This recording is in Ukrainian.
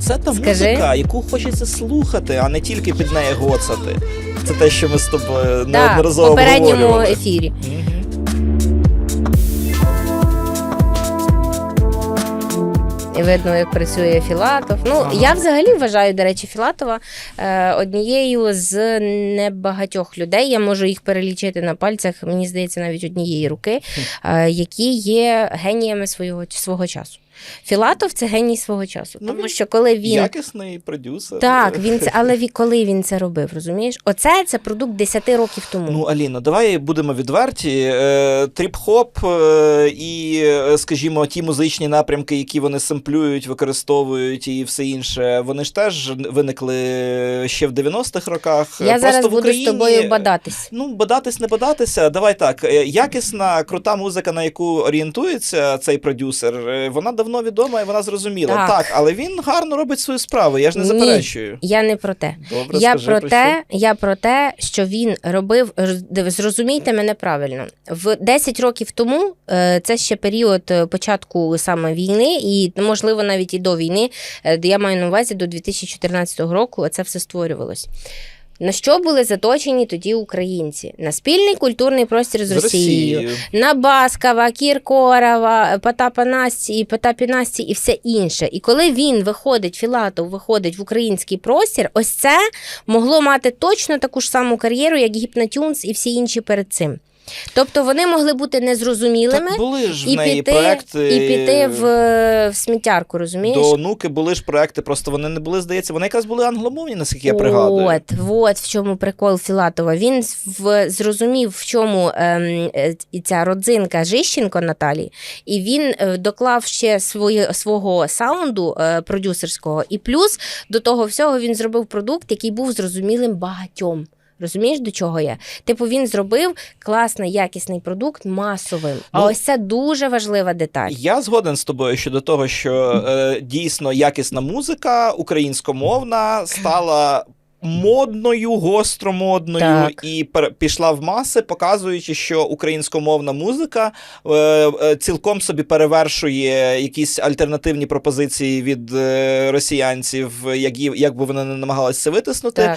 Це та Скажи. музика, яку хочеться слухати, а не тільки під неї гоцати. Це те, що ми з тобою Да, в неодноразово попередньому обговорювали. ефірі. І видно, як працює Філатов. Ну, Ага. я взагалі вважаю, до речі, Філатова е, однією з небагатьох людей. Я можу їх перелічити на пальцях, мені здається, навіть однієї руки, е, які є геніями свого, свого часу. Філатов це геній свого часу. Ну, Тому що коли він. Якісний продюсер. Так, він це, але коли він це робив, розумієш? Оце це продукт 10 років тому. Ну, Аліно, давай будемо відверті. Е, Тріп-хоп е, і, е, скажімо, ті музичні напрямки, які вони семплюють, використовують і все інше, вони ж теж виникли ще в 90-х роках. я Просто зараз в буду Україні... з тобою бадатись. Ну, бадатись, не бадатися. Давай так. Якісна, крута музика, на яку орієнтується цей продюсер, вона давно відома і вона зрозуміла. Так. Так, але він гарно робить свою справу. Я ж не Ні. заперечую. Я не про те. Добре, я скажи, про про те, я про те, що він робив. Зрозумійте мене правильно. В 10 років тому е, це ще період е, початку саме війни, і можливо навіть і до війни. е, Я маю на увазі до 2014 року. Це все створювалось. На що були заточені тоді українці? На спільний культурний простір з, Росією. На Баскова, Кіркорова, Потапа Насті, і Потапі Насті і все інше. І коли він виходить, Філатов виходить в український простір, ось це могло мати точно таку ж саму кар'єру, як Гіпнотюнс і всі інші перед цим. Тобто вони могли бути незрозумілими Так були ж в і неї піти, проекти. і піти в, в сміттярку, розумієш? До онуки були ж проекти, просто вони не були, здається, вони якраз були англомовні, наскільки я пригадую. От, от в чому прикол Філатова. Він в, зрозумів, в чому ем, е, ця родзинка Жищенко Наталі, і він е, доклав ще своє, свого саунду е, продюсерського. І плюс до того всього він зробив продукт, який був зрозумілим багатьом. Розумієш, до чого я? Типу, він зробив класний, якісний продукт масовим. А Ну, ось це дуже важлива деталь. Я згоден з тобою щодо того, що е, дійсно якісна музика українськомовна стала. Модною, гостромодною Так. і пішла в маси, показуючи, що українськомовна музика е, е, цілком собі перевершує якісь альтернативні пропозиції від е, росіянців, як, ї- як би вони не намагалися це витиснути. Так.